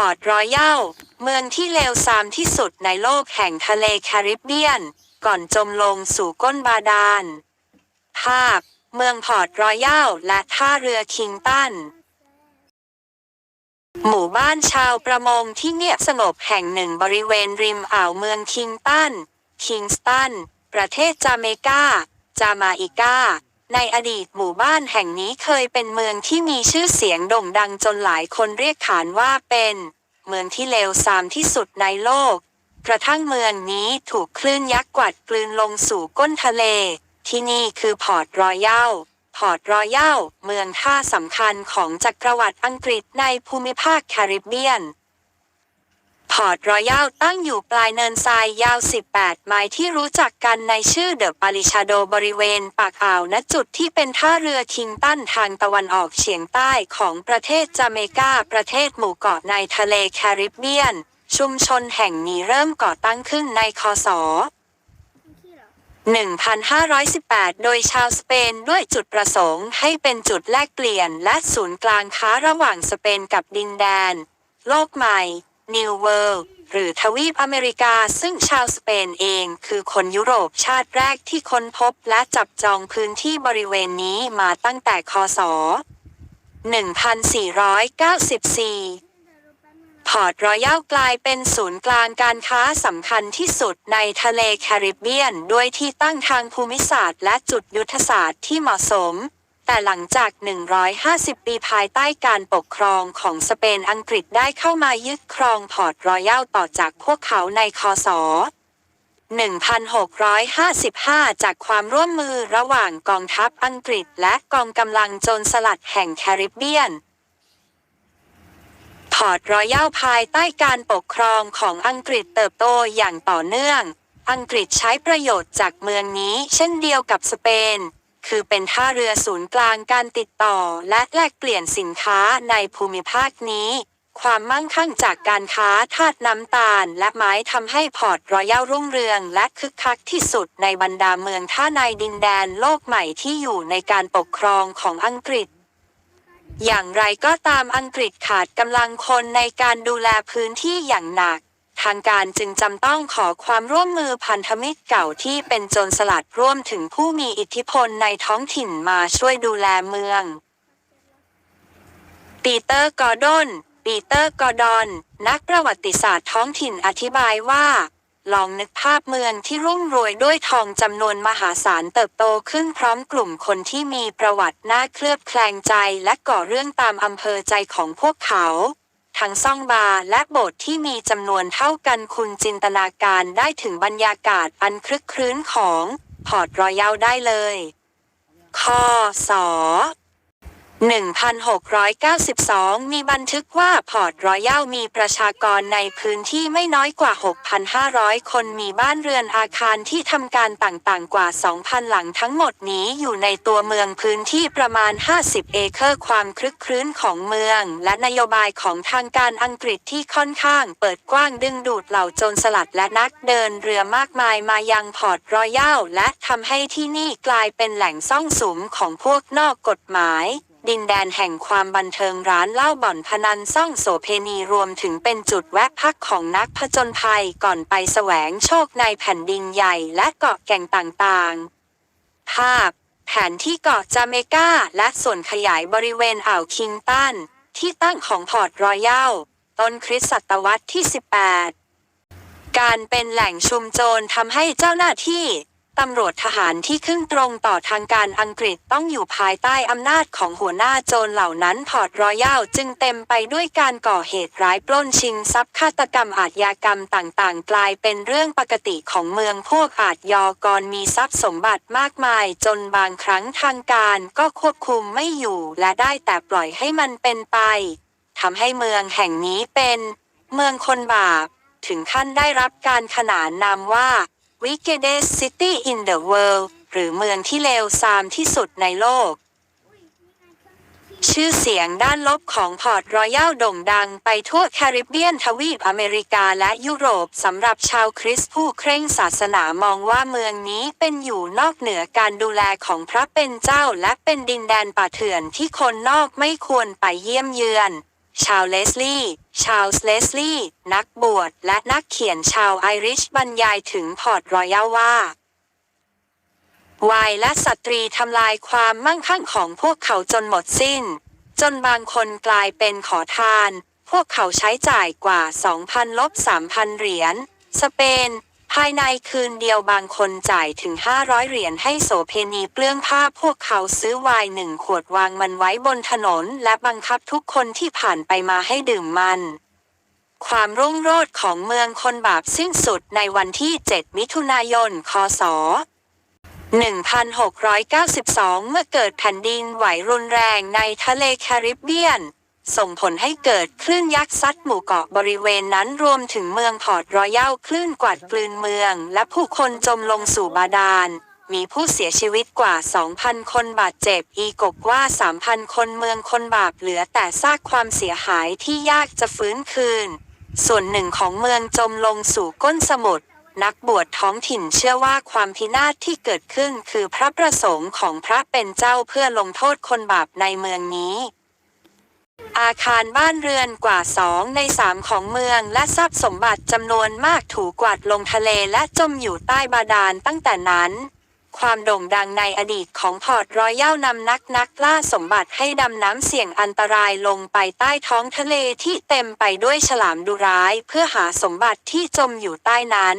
พอร์ตรอยัลเมืองที่เลวทรามที่สุดในโลกแห่งทะเลแคริบเบียน ก่อนจมลงสู่ก้นบาดาล ภาพ เมืองพอร์ตรอยัลและท่าเรือคิงตัน หมู่บ้านชาวประมงที่เงียบสงบแห่งหนึ่งบริเวณริมอ่าวเมืองคิงตัน คิงสตัน ประเทศจาเมกา จามาอิกา ในอดีตหมู่บ้านแห่งนี้เคยเป็นเมืองที่มีชื่อเสียงโด่งดังจนหลายคนเรียกขานว่าเป็น เมืองที่เลวทรามที่สุดในโลก กระทั่งเมืองนี้ถูกคลื่นยักษ์กวาดกลืนลงสู่ก้นทะเล ที่นี่คือพอร์ตรอยัลพอร์ตรอยัลเมืองท่าสำคัญของจักรวรรดิอังกฤษในภูมิภาคแคริบเบียน พอร์ตรอยัลตั้งอยู่ปลายเนินทรายยาว 18 ไมล์ที่รู้จักกันในชื่อเดอะปาริชาโดบริเวณปากอ่าวณจุดที่เป็นท่าเรือคิงตันทางตะวันออกเฉียงใต้ของประเทศจาเมกา ประเทศหมู่เกาะในทะเลแคริบเบียน ชุมชนแห่งนี้เริ่มก่อตั้งขึ้นในคศ1518 โดยชาวสเปนด้วยจุดประสงค์ให้เป็นจุดแลกเปลี่ยนและศูนย์กลางค้าระหว่างสเปนกับดินแดน โลกใหม่ New World หรือทวีปอเมริกาซึ่งชาวสเปนเองคือคนยุโรปชาติแรกที่ค้นพบและจับจองพื้นที่บริเวณนี้มาตั้งแต่คศ 1494 พอร์ตรอยัลกลายเป็นศูนย์กลางการค้าสำคัญที่สุดในทะเลแคริบเบียน ด้วยที่ตั้งทางภูมิศาสตร์และจุดยุทธศาสตร์ที่เหมาะสม แต่หลังจาก 150 ปีภายใต้การปกครองของสเปนอังกฤษได้เข้ามายึดครองพอร์ตรอยัลต่อจากพวกเขาในคศ1655 จากความร่วมมือระหว่างกองทัพอังกฤษและกองกำลังโจรสลัดแห่งแคริบเบียน พอร์ตรอยัลภายใต้การปกครองของอังกฤษเติบโตอย่างต่อเนื่อง อังกฤษใช้ประโยชน์จากเมืองนี้เช่นเดียวกับสเปน คือเป็นท่าเรือศูนย์กลางการติดต่อ และแลกเปลี่ยนสินค้าในภูมิภาคนี้ ความมั่งคั่งจากการค้าทาสน้ำตาล และไม้ทำให้พอร์ตรอยัลรุ่งเรือง และคึกคักที่สุดในบรรดาเมืองท่าในดินแดนโลกใหม่ที่อยู่ในการปกครองของอังกฤษอย่างไรก็ตามอังกฤษขาดกำลังคนในการดูแลพื้นที่อย่างหนัก ทางการจึงจำต้องขอความร่วมมือพันธมิตรเก่าที่เป็นโจรสลัดร่วมถึงผู้มีอิทธิพลในท้องถิ่นมาช่วยดูแลเมือง ปีเตอร์กอร์ดอน ปีเตอร์กอร์ดอน นักประวัติศาสตร์ท้องถิ่นอธิบายว่า ลองนึกภาพเมืองที่รุ่งรวยด้วยทองจำนวนมหาศาลเติบโตขึ้นพร้อมกลุ่มคนที่มีประวัติน่าเคลือบแคลงใจและก่อเรื่องตามอำเภอใจของพวกเขา ทั้งซ่องบาร์และโบสถ์ที่มีจำนวนเท่ากันคุณจินตนาการได้ถึงบรรยากาศอันคลึกครื้นของพอร์ตรอยัลได้เลย ข้อสอ 1692 มีบันทึกว่าพอร์ตรอยัลมีประชากรในพื้นที่ไม่น้อยกว่า 6,500 คนมีบ้านเรือนอาคารที่ทำการต่างๆกว่า 2,000 หลังทั้งหมดนี้อยู่ในตัวเมืองพื้นที่ประมาณ 50 เอเคอร์ความคลึกครื้นของเมือง และนโยบายของทางการอังกฤษที่ค่อนข้างเปิดกว้างดึงดูดเหล่าโจรสลัดและนักเดินเรือมากมายมายังพอร์ตรอยัลและทำให้ที่นี่กลายเป็นแหล่งซ่องสุมของพวกนอกกฎหมาย ดินแดนแห่งความบันเทิงร้านเหล้าบ่อนพนันซ่องโสเพณีรวมถึงเป็นจุดแวะพักของนักผจญภัยก่อนไปแสวงโชคในแผ่นดินใหญ่และเกาะแก่งต่างๆ ภาพ แผนที่เกาะจาเมกาและส่วนขยายบริเวณอ่าวคิงตันที่ตั้งของพอร์ตรอยัลต้นคริสต์ศตวรรษที่ 18 การเป็นแหล่งชุมโจรทำให้เจ้าหน้าที่ ตำรวจทหารที่ขึ้นตรงต่อทางการอังกฤษต้องอยู่ภายใต้อำนาจของหัวหน้าโจรเหล่านั้นพอร์ตรอยัลจึงเต็มไปด้วยการก่อเหตุร้ายปล้นชิงทรัพย์ฆาตกรรมอาชญากรรมต่างๆ กลายเป็นเรื่องปกติของเมืองพวกอาชญากรมีทรัพย์สมบัติมากมาย จนบางครั้งทางการก็ควบคุมไม่อยู่และได้แต่ปล่อยให้มันเป็นไปทำให้เมืองแห่งนี้เป็น เมืองคนบาป ถึงขั้นได้รับการขนานนามว่า Wickedest City in the World หรือเมืองที่เลวทรามที่สุดในโลก ชื่อเสียงด้านลบของพอร์ตรอยัลโด่งดังไปทั่วแคริบเบียนทวีปอเมริกาและยุโรปสำหรับชาวคริสต์ผู้เคร่งศาสนามองว่าเมืองนี้เป็นอยู่นอกเหนือการดูแลของพระเป็นเจ้าและเป็นดินแดนป่าเถื่อนที่คนนอกไม่ควรไปเยี่ยมเยือน ชาวเลสลี่ ชาวเลสลีย์นักบวชและนักเขียนชาวไอริชบรรยายถึงพอร์ตรอยัลว่าวายและสตรีทำลายความมั่งคั่งของพวกเขาจนหมดสิ้น จนบางคนกลายเป็นขอทาน พวกเขาใช้จ่ายกว่า 2,000ลบ3,000 เหรียญสเปน ภายในคืนเดียวบางคนจ่ายถึง 500 เหรียญให้โสเพณีเปลื้องผ้าพวกเขาซื้อไวน์หนึ่งขวดวางมันไว้บนถนน และบังคับทุกคนที่ผ่านไปมาให้ดื่มมัน ความรุ่งโรจน์ของเมืองคนบาปสิ้นสุดในวันที่ 7 มิถุนายน คศ 1692 เมื่อเกิดแผ่นดินไหวรุนแรงในทะเลแคริบเบียน ส่งผลให้เกิดคลื่นยักษ์ซัดหมู่เกาะบริเวณนั้นรวมถึงเมืองพอร์ตรอยัลคลื่นกวาดกลืนเมือง และผู้คนจมลงสู่บาดาล มีผู้เสียชีวิตกว่า 2,000 คนบาดเจ็บ อีกกว่า 3,000 คนเมืองคนบาปเหลือแต่ซากความเสียหายที่ยากจะฟื้นคืน ส่วนหนึ่งของเมืองจมลงสู่ก้นสมุทรนักบวชท้องถิ่นเชื่อว่าความพินาศที่เกิดขึ้นคือพระประสงค์ของพระเป็นเจ้าเพื่อลงโทษคนบาปในเมืองนี้ อาคารบ้านเรือนกว่าสองในสามของเมืองและทรัพย์สมบัติจำนวนมากถูกกวาดลงทะเลและจมอยู่ใต้บาดาลตั้งแต่นั้น ความโด่งดังในอดีตของพอร์ตรอยัลนำนักนักล่าสมบัติให้ดำน้ำเสี่ยงอันตรายลงไปใต้ท้องทะเลที่เต็มไปด้วยฉลามดุร้าย เพื่อหาสมบัติที่จมอยู่ใต้นั้น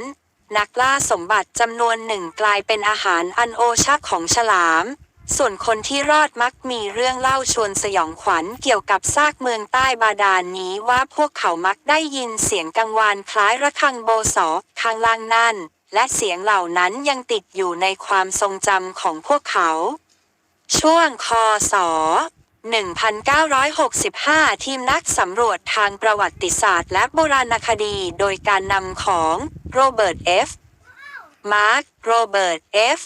นักล่าสมบัติจำนวนหนึ่งกลายเป็นอาหารอันโอชะของฉลาม ส่วนคนที่รอดมักมีเรื่องเล่าชวนสยองขวัญเกี่ยวกับซากเมืองใต้บาดาลนนี้ว่าพวกเขามักได้ยินเสียงกังวานคล้ายระฆังโบสอข้างล่างนั่น และเสียงเหล่านั้นยังติดอยู่ในความทรงจำของพวกเขา ช่วงคศ1965 ทีมนักสำรวจทางประวัติศาสตร์และโบราณคดีโดยการนำของโรเบิร์ต เอฟ มาร์ค โรเบิร์ต เอฟ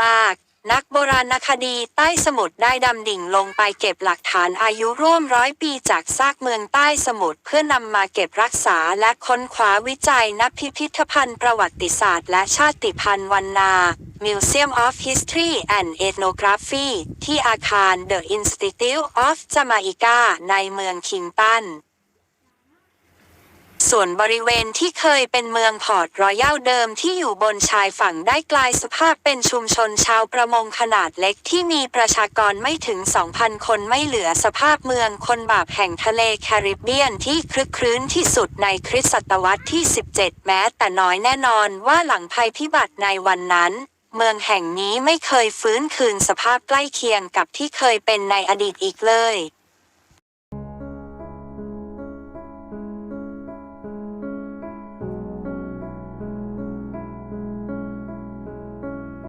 มาร์ก นักโบราณคดีใต้สมุทรได้ดำดิ่งลงไปเก็บหลักฐานอายุร่วมร้อยปีจากซากเมืองใต้สมุทรเพื่อนำมาเก็บรักษาและค้นคว้าวิจัยณพิพิธภัณฑ์ประวัติศาสตร์และชาติพันธุ์วันนา Museum of History and Ethnography ที่อาคาร The Institute of Jamaica ในเมืองคิงตัน ส่วนบริเวณที่เคยเป็นเมืองพอร์ตรอยัลเดิมที่อยู่บนชายฝั่งได้กลายสภาพเป็นชุมชนชาวประมงขนาดเล็กที่มีประชากรไม่ถึง 2,000 คนไม่เหลือสภาพเมืองคนบาปแห่งทะเลแคริบเบียนที่คลึกครื้นที่สุดในคริสตศตวรรษที่ 17 แม้แต่น้อยแน่นอนว่าหลังภัยพิบัติในวันนั้น เมืองแห่งนี้ไม่เคยฟื้นคืนสภาพใกล้เคียงกับที่เคยเป็นในอดีตอีกเลย